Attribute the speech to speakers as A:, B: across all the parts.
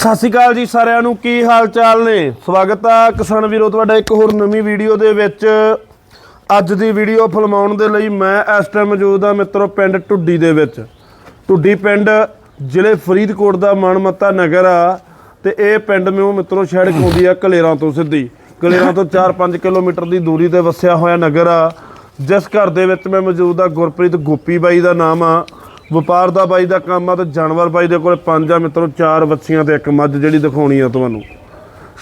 A: ਸਤਿ ਸ਼੍ਰੀ ਅਕਾਲ ਜੀ ਸਾਰਿਆਂ ਨੂੰ, ਕੀ ਹਾਲ ਚਾਲ ਨੇ? ਸਵਾਗਤ ਆ ਕਿਸਾਨ ਵੀਰੋ, ਤੁਹਾਡਾ ਇੱਕ ਹੋਰ ਨਵੀਂ ਵੀਡੀਓ ਦੇ ਵਿੱਚ। ਅੱਜ ਦੀ ਵੀਡੀਓ ਫਿਲਮਾਉਣ ਦੇ ਲਈ ਮੈਂ ਇਸ ਟਾਈਮ ਮੌਜੂਦ ਆ ਮਿੱਤਰੋ, ਪਿੰਡ ਢੁੱਡੀ ਦੇ ਵਿੱਚ। ਢੁੱਡੀ ਪਿੰਡ ਜ਼ਿਲ੍ਹੇ ਫਰੀਦਕੋਟ ਦਾ ਮਨਮੱਤਾ ਨਗਰ ਆ ਤੇ ਇਹ ਪਿੰਡ ਮੈਨੂੰ ਮਿੱਤਰੋ ਸੜਕ ਆਉਂਦੀ ਆ ਕਲੇਰਾਂ ਤੋਂ ਸਿੱਧੀ। ਕਲੇਰਾਂ ਤੋਂ 4-5 ਕਿਲੋਮੀਟਰ ਦੀ ਦੂਰੀ ਤੇ ਵਸਿਆ ਹੋਇਆ ਨਗਰ ਆ। ਜਿਸ ਘਰ ਦੇ ਵਿੱਚ ਮੈਂ ਮੌਜੂਦ ਆ ਗੁਰਪ੍ਰੀਤ ਗੋਪੀ ਬਾਈ ਦਾ ਨਾਮ ਆ। ਵਪਾਰ ਦਾ ਬਾਈ ਦਾ ਕੰਮ ਆ ਤੇ ਜਾਨਵਰ ਬਾਈ ਦੇ ਕੋਲ ਪੰਜ ਆ ਮਿੱਤਰੋ ਚਾਰ ਬੱਚੀਆਂ ਤੇ ਇੱਕ ਮੱਝ ਜਿਹੜੀ ਦਿਖਾਉਣੀ ਆ ਤੁਹਾਨੂੰ।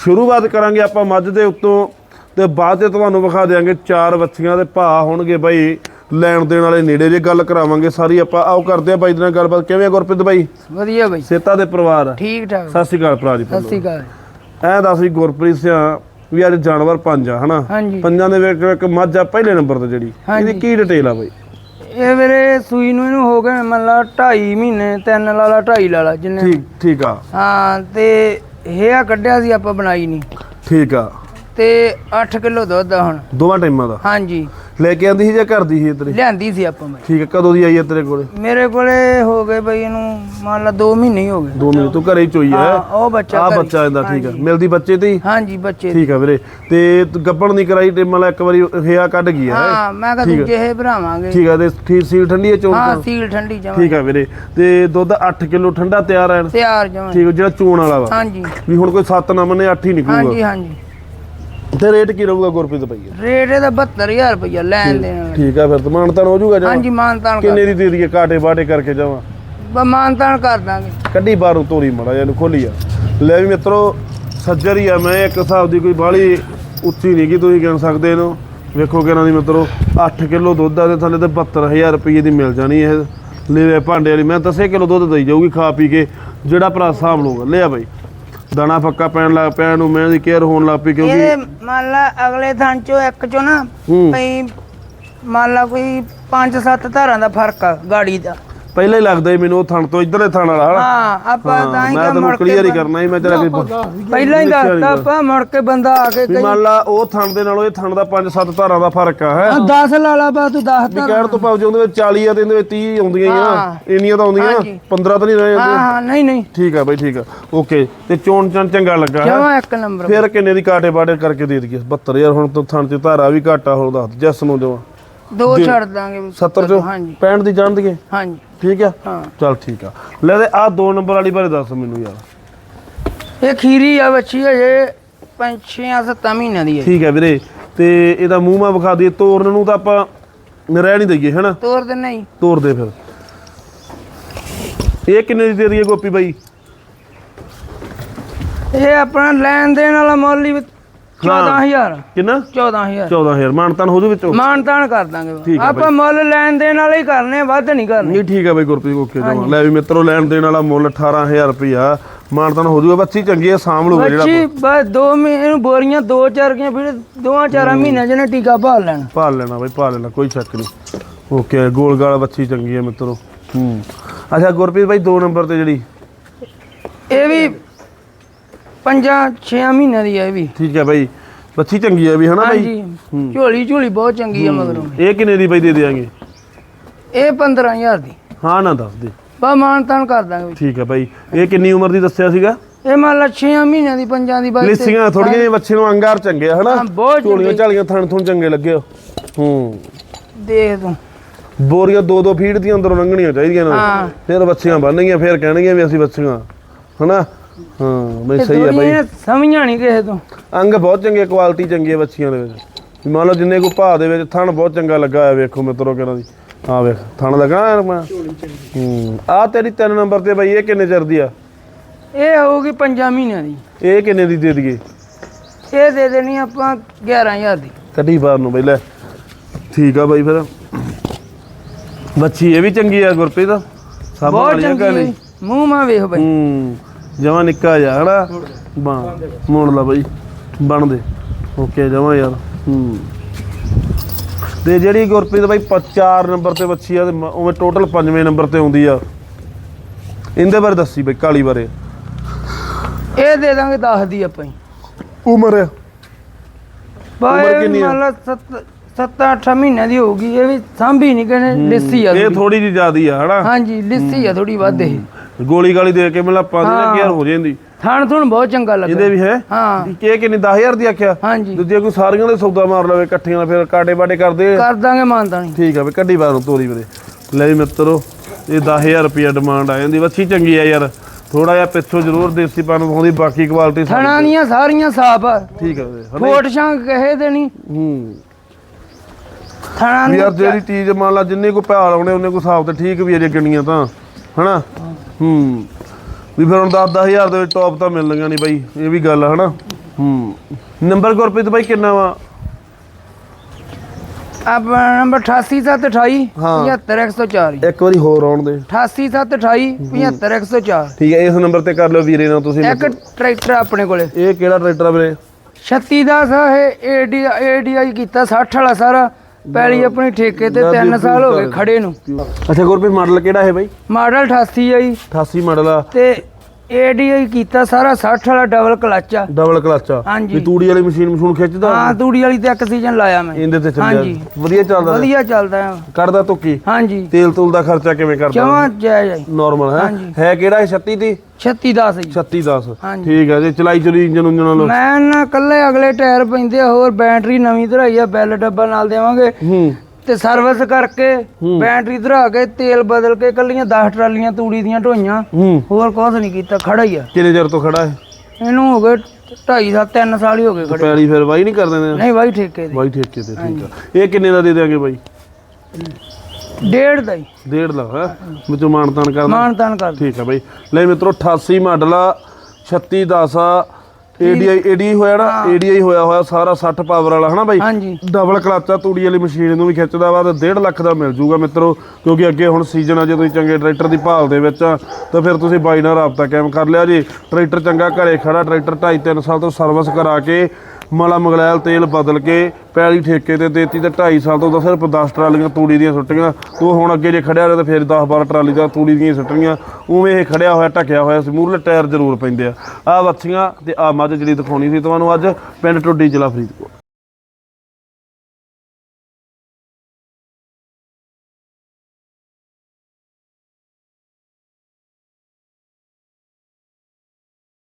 A: ਸ਼ੁਰੂਆਤ ਕਰਾਂਗੇ ਆਪਾਂ ਮੱਝ ਦੇ ਉੱਤੋਂ ਤੇ ਬਾਅਦ ਤੇ ਤੁਹਾਨੂੰ ਵਿਖਾ ਦੇਾਂਗੇ ਚਾਰ ਬੱਚੀਆਂ ਦੇ ਭਾਅ ਹੋਣਗੇ ਬਾਈ। ਲੈਣ ਦੇਣ ਵਾਲੇ ਨੇੜੇ ਜੇ ਗੱਲ ਕਰਾਵਾਂਗੇ ਸਾਰੀ ਆਪਾਂ। ਆਓ ਕਰਦੇ ਆ ਬਾਈ ਦੇ ਨਾਲ ਗੱਲਬਾਤ। ਕਿਵੇਂ ਗੁਰਪ੍ਰੀਤ ਬਾਈ?
B: ਵਧੀਆ ਬਾਈ।
A: ਸੇਤਾ ਦੇ ਪਰਿਵਾਰ
B: ਠੀਕ ਠਾਕ
A: ਸਤਿ ਸ਼੍ਰੀ ਅਕਾਲ ਭਰਾ ਜੀ
B: ਸਤਿ ਸ਼੍ਰੀ ਅਕਾਲ।
A: ਐ ਦੱਸ ਵੀ ਗੁਰਪ੍ਰੀਤ ਸਿਆ ਵੀ ਅੱਜ ਜਾਨਵਰ ਪੰਜ ਆ ਹਨਾ? ਪੰਜਾਂ ਦੇ ਵਿੱਚ ਇੱਕ ਮੱਝ ਆ ਪਹਿਲੇ ਨੰਬਰ ਤੇ ਜਿਹੜੀ। ਇਹਦੀ ਕੀ ਡਿਟੇਲ ਆ ਬਾਈ?
B: ਇਹ ਵੀਰੇ ਸੂਈ ਨੂੰ ਇਹਨੂੰ ਹੋ ਗਏ ਮੰਨ ਲਾ 2.5 ਮਹੀਨੇ ਤਿੰਨ ਲਾਲਾ 2.5 ਲਾਲਾ ਜਿੰਨੇ।
A: ਠੀਕ ਠੀਕ ਆ।
B: ਹਾਂ ਤੇ ਹੇਆ ਕੱਢਿਆ ਸੀ ਆਪਾਂ ਬਣਾਈ ਨਹੀਂ
A: ਠੀਕ ਆ।
B: ਤੇ 8 ਕਿਲੋ ਦੁੱਧ ਆ ਹੁਣ।
A: ਦੋਵਾਂ ਟਾਈਮਾਂ ਦਾ?
B: ਹਾਂਜੀ।
A: ਲੈ ਕੇ ਆਂਦੀ ਸੀ ਜਾਂ ਘਰ ਦੀ ਸੀ ਤੇਰੇ
B: ਲਿਆਂਦੀ ਸੀ ਆਪਾਂ ਬਾਈ
A: ਠੀਕ ਆ ਕਦੋਂ ਦੀ ਆਈ ਆ ਤੇਰੇ ਕੋਲੇ?
B: ਮੇਰੇ ਕੋਲੇ ਹੋ ਗਏ ਬਈ ਇਹਨੂੰ ਮੰਨ ਲਾ 2 ਮਹੀਨੇ ਹੀ ਹੋ ਗਏ।
A: ਦੋ ਮਿੰਟ ਤੂੰ ਘਰੇ ਹੀ ਚੋਈ
B: ਹਾਂ? ਉਹ ਬੱਚਾ
A: ਆ
B: ਘਰੇ।
A: ਬੱਚਾ ਇਹਦਾ ਠੀਕ ਆ। ਮਿਲਦੀ ਬੱਚੇ ਤੇ ਹੀ?
B: ਹਾਂਜੀ ਬੱਚੇ ਦੀ।
A: ਠੀਕ ਆ ਵੀਰੇ। ਤੇ ਤੂੰ ਗੱਬਣ ਨਹੀਂ ਕਰਾਈ ਟੀਮ ਵਾਲਾ ਇੱਕ ਵਾਰੀ ਹਿਆ ਕੱਢ ਗਈ ਆ
B: ਹਾਂ? ਮੈਂ ਕਿਹਾ ਦੂਜੇ ਇਹ ਭਰਾਵਾਂਗੇ।
A: ਠੀਕ ਆ ਤੇ ਠੀਕ ਸੀਲ ਠੰਡੀ ਹੈ ਚੋਣ
B: ਹਾਂ
A: ਤੋਂ
B: ਸੀਲ ਠੰਡੀ ਜਮਾ
A: ਠੀਕ ਆ ਵੀਰੇ। ਤੇ ਦੁੱਧ 8 ਕਿਲੋ ਠੰਡਾ ਤਿਆਰ ਹੈ
B: ਤਿਆਰ ਜਮਾ
A: ਠੀਕ ਆ, ਜਿਹੜਾ ਚੋਣ ਵਾਲਾ ਵਾ?
B: ਹਾਂਜੀ।
A: ਵੀ ਹੁਣ ਕੋਈ 7 ਨਾ ਮੰਨੇ 8 ਹੀ ਨਿਕਲੂਗਾ।
B: ਹਾਂਜੀ ਹਾਂਜੀ।
A: ਤੇ ਰੇਟ ਕੀ ਰਹੂਗਾ ਗੁਰਪ੍ਰੀਤ ਭਾਈ?
B: ਰੇਟ ਇਹਦਾ 72000 ਰੁਪਇਆ ਲੈਣ ਦੇਣ।
A: ਠੀਕ ਆ ਫਿਰ ਤਾਂ ਮਾਨਤਾਨ ਹੋ ਜਾਊਗਾ ਜਾਂ?
B: ਹਾਂਜੀ ਮਾਨਤਾਨ
A: ਕਿੰਨੇ ਦੀ ਦੇ ਦਈਏ ਕਾਟੇ ਬਾਟੇ ਕਰਕੇ ਜਾਵਾਂ?
B: ਬ- ਮਾਨਤਾਨ ਕਰ ਦਾਂਗੇ।
A: ਕੱਢੀ ਬਾਹਰੋਂ ਤੋਰੀ ਮੜਾ ਜਾਂ ਖੋਲੀ ਆ। ਲੈ ਵੀ ਮਿੱਤਰੋ ਸੱਜਰ ਹੀ ਆ ਮੈਂ ਇੱਕ ਹਿਸਾਬ ਦੀ ਕੋਈ ਬਾਹਲੀ ਉੱਚੀ ਨਹੀਂ ਕਿ ਤੁਸੀਂ ਗਿਣ ਸਕਦੇ ਇਹਨੂੰ। ਵੇਖੋ ਕਿਹਨਾਂ ਦੀ ਮਿੱਤਰੋ 8 ਕਿਲੋ ਦੁੱਧ ਆ ਤੇ ਥੱਲੇ ਤੇ 72000 ਰੁਪਏ ਦੀ ਮਿਲ ਜਾਣੀ ਇਹ। ਲੈਵੇ ਭਾਂਡੇ ਵਾਲੀ ਮੈਂ 10 ਕਿਲੋ ਦੁੱਧ ਦੇਈ ਜਾਊਗੀ ਖਾ ਪੀ ਕੇ ਜਿਹੜਾ ਭਰਾ ਹਿਸਾਬ ਲਊਗਾ। ਲਿਆ ਬਾਈ। ਦਾਣਾ ਫੱਕਾ ਪੈਣ ਲੱਗ ਪਿਆ ਇਹਨੂੰ ਮੈਂ ਦੀ ਕੇਅਰ ਹੋਣ ਲੱਗ ਪਈ ਕਿਉਂਕਿ
B: ਇਹਦੇ ਮੰਨ ਲਾ ਅਗਲੇ ਥਣ ਚੋਂ ਇੱਕ ਚੋਂ ਨਾ
A: ਹੂੰ।
B: ਭਈ ਮੰਨ ਲਾ ਕੋਈ 5-7 ਧਾਰਾਂ ਦਾ ਫ਼ਰਕ ਆ ਗਾੜੀ ਦਾ।
A: ਪਹਿਲਾਂ ਹੀ ਲੱਗਦਾ ਸੀ ਮੈਨੂੰ ਉਹ ਥਣ ਤੋਂ ਇੱਧਰਲੇ ਥਣ ਵਾਲਾ ਹਨਾ।
B: ਹਾਂ ਆਪਾਂ ਤਾਂ ਹੀ
A: ਮੈਂ
B: ਕਿ
A: ਤੈਨੂੰ
B: ਮੁੜ ਕੇ
A: ਕਲੀਅਰ ਹੀ ਕਰਨਾ ਸੀ ਮੈਂ ਤੇਰਾ ਕੋਈ
B: ਪਹਿਲਾਂ ਹੀ ਦੱਸਤਾ ਆਪਾਂ ਮੁੜ ਕੇ ਬੰਦਾ ਆ ਕੇ
A: ਵੀ ਮੰਨ ਲਾ ਉਹ ਥਣ ਦੇ ਨਾਲੋਂ ਇਹ ਥਣ ਦਾ 5-7 ਧਾਰਾਂ ਦਾ ਫ਼ਰਕ ਆ ਹੈ?
B: 10 ਲਾ ਲਾ ਬਾ ਤੂੰ 10
A: ਵੀ ਕਹਿਣ ਤੋਂ ਭਾਵ ਜੇ ਉਹਦੇ ਵਿੱਚ 40 ਆ ਤੇ ਇਹਦੇ ਵਿੱਚ 30 ਆਉਂਦੀਆਂ ਹੀ ਆ
B: ਹਾਂ।
A: ਇੰਨੀਆਂ ਤਾਂ ਆਉਂਦੀਆਂ
B: ਹਾਂਜੀ।
A: 15 ਤਾਂ ਨਹੀਂ ਰਹੇ
B: ਹਾਂ ਹਾਂ ਨਹੀਂ ਨਹੀਂ।
A: ਠੀਕ ਆ ਬਾਈ ਠੀਕ ਆ। ਓਕੇ ਤੇ ਚੋਣ ਚਣ ਚੰਗਾ ਲੱਗਾ ਹੈ?
B: ਜਮਾ ਇੱਕ ਨੰਬਰ।
A: ਫਿਰ ਕਿੰਨੇ ਦੀ ਕਾਟੇ ਬਾਟੇ ਕਰਕੇ ਦੇ ਦਈਏ? 72000 ਹੁਣ ਤੋਂ ਥਣ ਚ ਧਾਰਾ ਵੀ ਘਾਟਾ ਹੁਣ ਦੱਸ ਜੈਸ ਨੂੰ ਦੇਵਾਂ
B: ਦੋ ਛੱਡ ਦਾਂਗੇ
A: 70 ਚੋਂ
B: ਹਾਂਜੀ।
A: 65 ਦੀ ਜਾਣ ਦਈਏ?
B: ਹਾਂਜੀ।
A: ਠੀਕ ਆ?
B: ਹਾਂ।
A: ਚੱਲ ਠੀਕ ਆ। ਲੈ ਤੇ ਆ ਦੋ ਨੰਬਰ ਵਾਲੀ ਬਾਰੇ ਦੱਸ ਮੈਨੂੰ ਯਾਰ।
B: ਇਹ ਖੀਰੀ ਆ ਬੱਚੀ ਹਜੇ 5-6-7 ਮਹੀਨਿਆਂ ਦੀ ਹੈ
A: ਠੀਕ ਆ ਵੀਰੇ। ਤੇ ਇਹਦਾ ਮੂੰਹ ਮਾ ਵਿਖਾ ਦਈਏ ਤੋਰਨ ਨੂੰ ਤਾਂ ਆਪਾਂ ਰਹਿ ਨਹੀਂ ਦਈਏ ਹਨਾ?
B: ਤੋਰ ਦੇ ਨਹੀਂ।
A: ਤੋਰ ਦੇ ਫਿਰ। ਇਹ ਕਿੰਨੇ ਦੀ ਦੇ ਦਈਏ ਗੋਪੀ ਬਾਈ?
B: ਇਹ ਆਪਣਾ ਲੈਣ ਦੇਣ ਵਾਲਾ ਮੁੱਲ ਹੀ 14000
A: ਕਿੰਨਾ?
B: 14000
A: 14000 ਮਾਨਤਾਨ ਹੋ ਜੂ ਵਿੱਚੋਂ?
B: ਮਾਨ ਤਾਨ ਕਰ ਦਾਂਗੇ। ਆਪਾਂ ਮੁੱਲ ਲੈਣ ਦੇਣ ਵਾਲੇ ਹੀ ਕਰਨੇ ਵੱਧ ਨਹੀਂ ਕਰਨੇ।
A: ਨਹੀਂ ਠੀਕ ਆ ਬਾਈ ਗੁਰਪ੍ਰੀਤ ਓਕੇ ਜਮਾ ਲੈ ਵੀ ਮਿੱਤਰੋ ਲੈਣ ਦੇਣ ਵਾਲਾ ਮੁੱਲ 18000 ਰੁਪਇਆ ਮਾਨਤਾਨ ਹੋ ਜੂਗਾ ਬੱਚੀ ਚੰਗੀ ਆ ਸਾਂਭ ਲੂਗਾ ਜਿਹੜਾ
B: ਬੱਚੀ ਬਸ ਦੋ ਮਹੀਨੇ ਨੂੰ ਬੋਰੀਆਂ ਦੋ ਚਾਰ ਗਈਆਂ ਫਿਰ ਦੋਵਾਂ ਚਾਰਾਂ ਮਹੀਨਿਆਂ ਜਿਹਨੇ ਟੀਕਾ ਭਾਲ ਲੈਣਾ।
A: ਭਾਲ ਲੈਣਾ ਬਾਈ ਭਾਲ ਲੈਣਾ ਕੋਈ ਸ਼ੱਕ ਨਹੀਂ। ਓਕੇ ਗੋਲ ਗਾਲ ਬੱਚੀ ਚੰਗੀ ਆ ਮਿੱਤਰੋ। ਹੂੰ। ਅੱਛਾ ਗੁਰਪ੍ਰੀਤ ਬਾਈ 2 ਨੰਬਰ ਤੇ ਜਿਹੜੀ
B: ਇਹ ਵੀ ਪੰਜਾਂ ਛੇਆਂ ਮਹੀਨਿਆਂ ਦੀ ਹੈ ਇਹ ਵੀ।
A: ਠੀਕ ਆ ਬਾਈ। ਬੱਚੀ ਚੰਗੀ ਆ ਵੀ ਹਨਾ ਬਾਈ?
B: ਹਾਂਜੀ। ਝੋਲੀ ਝੋਲੀ ਬਹੁਤ ਚੰਗੀ ਆ ਮਗਰੋਂ।
A: ਇਹ ਕਿੰਨੇ ਦੀ ਬਾਈ ਦੇ ਦੇਾਂਗੇ
B: ਇਹ 15000 ਦੀ।
A: ਹਾਂ ਨਾ ਦੱਸ ਦੇ।
B: ਬਾ ਮਾਨ ਤਾਨ ਕਰ ਦਾਂਗੇ
A: ਠੀਕ ਆ ਬਾਈ। ਇਹ ਕਿੰਨੀ ਉਮਰ ਦੀ ਦੱਸਿਆ ਸੀਗਾ?
B: ਇਹ ਮੰਨ ਲਾ ਛੇਆਂ ਮਹੀਨਿਆਂ ਦੀ ਪੰਜਾਂ ਦੀ ਬਾਈ
A: ਲਿਸੀਆਂ ਥੋੜੀਆਂ ਜਿਹੀਆਂ ਬੱਚੇ ਨੂੰ ਅੰਗਾਰ ਚੰਗੇ ਆ ਹਨਾ?
B: ਹਾਂ, ਬਹੁਤ
A: ਝੋਲੀਆਂ ਝਾਲੀਆਂ ਥਣ ਥੁਣ ਚੰਗੇ ਲੱਗੇ। ਹੂੰ।
B: ਦੇਖ ਤੂੰ।
A: ਬੋਰੀਆਂ ਦੋ ਦੋ ਫੀਟ ਦੀਆਂ ਅੰਦਰੋਂ ਲੰਘਣੀਆਂ ਚਾਹੀਦੀਆਂ ਨੇ।
B: ਹਾਂ।
A: ਫਿਰ ਬੱਚੀਆਂ ਬੰਨਣਗੀਆਂ ਫਿਰ ਕਹਿਣਗੀਆਂ ਵੀ ਅਸੀਂ ਬੱਚੀਆਂ। ਹਨਾ? ਹਾਂ ਬਈ ਸਹੀ ਹੈ ਬਾਈ।
B: ਸਮਝਾਂ ਨਹੀਂ ਕਿਸੇ ਤੋਂ।
A: ਅੰਗ ਬਹੁਤ ਚੰਗੇ ਕੁਆਲਿਟੀ ਚੰਗੀ ਹੈ ਬੱਚੀਆਂ ਦੇ ਵਿੱਚ। ਮੰਨ ਲਓ ਜਿੰਨੇ ਕੋ ਭਾਅ ਦੇ ਵਿੱਚ ਥਣ ਬਹੁਤ ਚੰਗਾ ਲੱਗਾ ਹੋਇਆ ਵੇਖੋ ਮਿੱਤਰੋ ਕਿਹਨਾਂ ਦੀ। ਆ ਵੇਖ ਥਣ ਲੱਗਾ ਮੈਂ ਹੂੰ ਆ ਤੇਰੀ ਤਿੰਨ ਨੰਬਰ ਤੇ ਬਾਈ ਇਹ ਕਿੰਨੇ ਚਿਰ ਦੀ ਆ?
B: ਇਹ ਹੋਊਗੀ ਪੰਜਾਂ ਮਹੀਨਿਆਂ ਦੀ।
A: ਇਹ ਕਿੰਨੇ ਦੀ ਦੇ ਦਈਏ?
B: ਇਹ ਦੇ ਦੇਣੀ ਆਪਾਂ 11000 ਦੀ।
A: ਕੱਢੀ ਬਾਹਰ ਨੂੰ ਬਈ ਲੈ। ਠੀਕ ਆ ਬਾਈ ਫਿਰ। ਬੱਚੀ ਇਹ ਵੀ ਚੰਗੀ ਆ ਗੁਰਪ੍ਰੀਤ। ਸਭ ਵਾਲੀਆਂ ਗੱਲ
B: ਹੈ ਮੂੰਹ ਮਾ ਵੇਖ ਬਈ।
A: ਹੂੰ। ਜਮਾ ਨਿੱਕਾ ਜਿਹਾ ਹਨਾ? ਬਾ ਮੋੜ ਲਾ ਬਾਈ। ਬਣ ਦੇ। ਓਕੇ ਜਮਾ ਯਾਰ। ਹੂੰ। ਤੇ ਜਿਹੜੀ ਗੁਰਪ੍ਰੀਤ ਬਾਈ 4 ਨੰਬਰ ਤੇ ਬੱਚੀ ਆ ਤੇ ਉਵੇਂ ਟੋਟਲ 5ਵੇਂ ਨੰਬਰ ਤੇ ਆਉਂਦੀ ਆ। ਇਹਦੇ ਬਾਰੇ ਦੱਸੀ ਬਈ ਕਾਲੀ ਬਾਰੇ।
B: ਇਹ ਦੇ ਦਾਂਗੇ 10 ਦੀ ਆਪਾਂ ਹੀ।
A: ਉਮਰ?
B: ਬਾਏ
A: ਕਿੰਨੀ ਆ?
B: ਮੰਨ ਲਾ 7 7-8 ਮਹੀਨਿਆਂ ਦੀ ਹੋਊਗੀ ਇਹ ਵੀ ਸਾਂਭੀ ਨਹੀਂ ਕਹਿੰਦੇ ਲਿੱਸੀ ਆ
A: ਇਹ। ਥੋੜੀ ਜਿਹੀ ਜ਼ਿਆਦੀ ਆ ਹਨਾ?
B: ਹਾਂਜੀ ਲਿੱਸੀ ਆ ਥੋੜੀ ਵੱਧ ਇਹ।
A: ਗੋਲੀ ਗਾਲੀ ਦੇ ਕੇ ਮਤਲਬ ਆਪਾਂ। ਦੀ ਕੇਅਰ ਹੋ ਜਾਂਦੀ।
B: ਥਣ ਥਣ ਬਹੁਤ ਚੰਗਾ ਲੱਗਾ
A: ਇਹਦੇ ਵੀ ਹੈ?
B: ਹਾਂ।
A: ਕੀ ਕਿੰਨੀ 10000 ਦੀ ਆਖਿਆ?
B: ਹਾਂਜੀ।
A: ਦੂਜੇ ਕੋਈ ਸਾਰੀਆਂ ਦੇ ਸੌਦਾ ਮਾਰ ਲਵੇ ਇਕੱਠੀਆਂ ਫਿਰ ਕਾਟੇ ਬਾਟੇ ਕਰਦੇ। ਆ।
B: ਕਰ ਦਾਂਗੇ ਮਾਨਤਾ ਨਹੀਂ
A: ਠੀਕ ਆ ਵੀ ਕੱਢੀ ਬਾਹਰੋਂ ਤੋਰੀ ਵੀਰੇ। ਲੈ ਵੀ ਮਿੱਤਰੋ ਇਹ 10000 ਰੁਪਿਆ ਡਿਮਾਂਡ ਆ ਜਾਂਦੀ। ਵੱਛੀ ਚੰਗੀ ਆ ਯਾਰ। ਥੋੜਾ ਜਿਹਾ ਪਿੱਛੋਂ ਜ਼ਰੂਰ ਦੇਸੀ ਪਾਣ ਪਾਉਂਦੀ ਬਾਕੀ ਕੁਆਲਿਟੀ
B: ਥਣਾ ਦੀਆਂ ਸਾਰੀਆਂ ਸਾਫ਼ ਆ।
A: ਠੀਕ ਆ?
B: ਫੋਟ ਸ਼ਾਂਕ ਕਹੇ ਦੇਣੀ
A: ਹੂੰ।
B: ਥਣਾ
A: ਯਾਰ ਜਿਹੜੀ ਚੀਜ਼ ਮੰਨ ਲਾ ਜਿੰਨੇ ਕੋ ਪਿਆਰ ਆਉਣੇ ਉਹਨੇ ਕੋ ਹਿਸਾਬ ਤੇ ਠੀਕ ਵੀ ਅਜੇ ਗਣੀਆਂ ਤਾਂ। ਹਨਾ? ਹੂੰ। ਵੀ ਫਿਰ ਹੁਣ 10 10000 ਦੇ ਵਿੱਚ ਟੌਪ ਤਾਂ ਮਿਲਣੀਆਂ ਨਹੀਂ ਬਾਈ ਇਹ ਵੀ ਗੱਲ ਆ ਹਨਾ? ਹੂੰ। ਨੰਬਰ ਗੁਰਪ੍ਰੀਤ ਬਾਈ ਕਿੰਨਾ ਵਾ?
B: ਆਪਣਾ ਨੰਬਰ 88728
A: ਹਾਂ।
B: 75104
A: ਇੱਕ ਵਾਰੀ ਹੋਰ ਆਉਣ ਦੇ।
B: 88728 75104
A: ਠੀਕ ਹੈ ਇਸ ਨੰਬਰ ਤੇ ਕਰ ਲਿਓ ਵੀਰੇ ਨਾਲ ਤੁਸੀਂ
B: ਇੱਕ ਟਰੈਕਟਰ ਆਪਣੇ ਕੋਲੇ।
A: ਇਹ ਕਿਹੜਾ ਟਰੈਕਟਰ ਆ ਵੀਰੇ?
B: 36 ਦਾ ਸਾ ਇਹ ਏਡੀ ਏਡੀਆਈ ਕੀਤਾ 60 ਵਾਲਾ ਸਾਰਾ। ਪਹਿਲੀ ਆਪਣੀ ਠੇਕੇ ਤੇ 3 ਸਾਲ ਹੋ ਗਏ ਖੜੇ ਨੂੰ।
A: ਅੱਛਾ ਗੁਰਪ੍ਰੀਤ ਮਾਡਲ ਕਿਹੜਾ ਹੈ ਬਾਈ?
B: ਮਾਡਲ 88 ਆ ਜੀ।
A: 88 ਮਾਡਲ ਆ।
B: ਤੇ ਏਡੀਆਈ ਕੀਤਾ ਸਾਰਾ 60 ਵਾਲਾ ਡਬਲ ਕਲਚ ਆ।
A: ਡਬਲ ਕਲਚ ਆ।
B: ਹਾਂਜੀ।
A: ਵੀ ਤੂੜੀ ਵਾਲੀ ਮਸ਼ੀਨ ਮਸ਼ੂਨ ਖਿੱਚਦਾ?
B: ਹਾਂ ਤੂੜੀ ਵਾਲੀ ਤੇ ਇੱਕ ਸੀਜ਼ਨ ਲਾਇਆ ਮੈਂ।
A: ਇਹਦੇ ਤੇ
B: ਹਾਂਜੀ।
A: ਚੱਲਿਆ ਵਧੀਆ ਚੱਲਦਾ।
B: ਵਧੀਆ ਚੱਲਦਾ ਆ।
A: ਕੱਢਦਾ ਤੁੱਕੀ
B: ਹਾਂਜੀ।
A: ਤੇਲ ਤੂਲ ਦਾ ਖਰਚਾ ਕਿਵੇਂ ਕਰਦਾ?
B: ਜਮਾ ਜੈ ਜੈ।
A: ਨਾਰਮਲ ਹੈ?
B: ਹਾਂਜੀ।
A: ਹੈ ਕਿਹੜਾ ਇਹ 36 ਦੀ?
B: 36 ਦਾ ਸੀ
A: 36 10
B: ਹਾਂਜੀ।
A: ਠੀਕ ਹੈ ਜੀ। ਚਲਾਈ ਚਲੀ ਇੰਜਨ ਉਂਜਨ ਨਾਲ
B: ਮੈਂ ਨਾ ਕੱਲੇ ਅਗਲੇ ਟਾਇਰ ਪੈਂਦੇ ਆ ਹੋਰ ਬੈਟਰੀ ਨਵੀਂ ਧਰਾਈ ਆ ਬੈਲ ਡੱਬਾ ਨਾਲ ਦੇਵਾਂਗੇ।
A: ਹੂੰ।
B: ਤੇ ਸਰਵਿਸ ਕਰਕੇ ਬੈਟਰੀ ਧਰਾ ਕੇ ਤੇਲ ਬਦਲ ਕੇ ਕੱਲੀਆਂ 10 ਟਰਾਲੀਆਂ ਤੂੜੀ ਦੀਆਂ ਢੋਈਆਂ।
A: ਹੂੰ।
B: ਹੋਰ ਕੁਝ ਨਹੀਂ ਕੀਤਾ ਖੜਾ ਹੀ ਆ।
A: ਕਿੰਨੇ ਚਿਰ ਤੋਂ ਖੜਾ ਹੈ?
B: ਇਹਨੂੰ ਹੋ ਗਏ 2.5 7 3 ਸਾਲ ਹੀ ਹੋ ਗਏ ਖੜੇ।
A: ਪੈਲੀ ਫਿਰ ਵਾਈ ਨਹੀਂ ਕਰ ਦਿੰਦੇ?
B: ਨਹੀਂ ਬਾਈ ਠੇਕੇ ਦੇ
A: ਵਾਈ ਠੇਕੇ ਤੇ ਠੀਕ ਆ। ਇਹ ਕਿੰਨੇ ਦਾ ਦੇ ਦਿਆਂਗੇ ਬਾਈ?
B: ਡੇਢ ਦਾ ਹੀ।
A: ਡੇਢ ਲੱਖ ਹੈ? ਵਿੱਚੋਂ ਮਾਨਤਾਨ ਕਰਦਾ
B: ਮਾਨ ਤਾਨ ਕਰ
A: ਠੀਕ ਹੈ ਬਾਈ। ਲੈ ਮਿੱਤਰੋ 88 ਮਾਡਲ ਆ 36 10 ਆ ਏਡੀਆਈ ਏਡੀਆਈ ਹੋਇਆ ਨਾ ਏਡੀਆਈ ਹੋਇਆ ਹੋਇਆ ਸਾਰਾ 60 ਪਾਵਰ ਵਾਲਾ ਹਨਾ ਬਾਈ? ਡਬਲ ਕਲਚ ਆ ਤੂੜੀ ਵਾਲੀ ਮਸ਼ੀਨ ਨੂੰ ਵੀ ਖਿੱਚਦਾ ਵਾ ਤੇ 1.5 ਲੱਖ ਦਾ ਮਿਲ ਜੂਗਾ ਮਿੱਤਰੋ ਕਿਉਂਕਿ ਅੱਗੇ ਹੁਣ ਸੀਜ਼ਨ ਆ ਜੇ ਤੁਸੀਂ ਚੰਗੇ ਟਰੈਕਟਰ ਦੀ ਭਾਲ ਦੇ ਵਿੱਚ ਆ ਤਾਂ ਫਿਰ ਤੁਸੀਂ ਬਾਈ ਨਾਲ ਰਾਬਤਾ ਕਾਇਮ ਕਰ ਲਿਆ ਜੀ। ਟਰੈਕਟਰ ਚੰਗਾ ਘਰੇ ਖੜਾ ਟਰੈਕਟਰ 2.5 3 ਸਾਲ ਤੋਂ ਸਰਵਿਸ ਕਰਾ ਕੇ ਮਲਾ ਮਗਲੈਲ ਤੇਲ ਬਦਲ ਕੇ ਪੈਲੀ ਠੇਕੇ ਤੇ ਦੇਤੀ ਤੇ 2.5 ਸਾਲ ਤੋਂ ਸਿਰਫ 10 ਟਰਾਲੀਆਂ ਤੂੜੀ ਦੀਆਂ ਸੁੱਟੀਆਂ। ਤੂੰ ਹੁਣ ਅੱਗੇ ਜੇ ਖੜਿਆ ਰਿਹਾ ਤਾਂ ਫਿਰ 10 12 ਟਰਾਲੀ ਦਾ ਤੂੜੀ ਦੀਆਂ ਹੀ ਸੁੱਟੀਆਂ ਉਵੇਂ ਇਹ ਖੜਿਆ ਹੋਇਆ ਟਕਿਆ ਹੋਇਆ ਸੀ। ਮੂਰਲੇ ਟਾਇਰ ਜ਼ਰੂਰ ਪੈਂਦੇ ਆ। ਆ ਵੱਛੀਆਂ ਤੇ ਆ ਮੱਝ ਜਿਹੜੀ ਦਿਖਾਉਣੀ ਸੀ ਤੁਹਾਨੂੰ ਅੱਜ ਪਿੰਡ ਟੋਡੀ ਜ਼ਿਲ੍ਹਾ ਫਰੀਦਕੋਟ।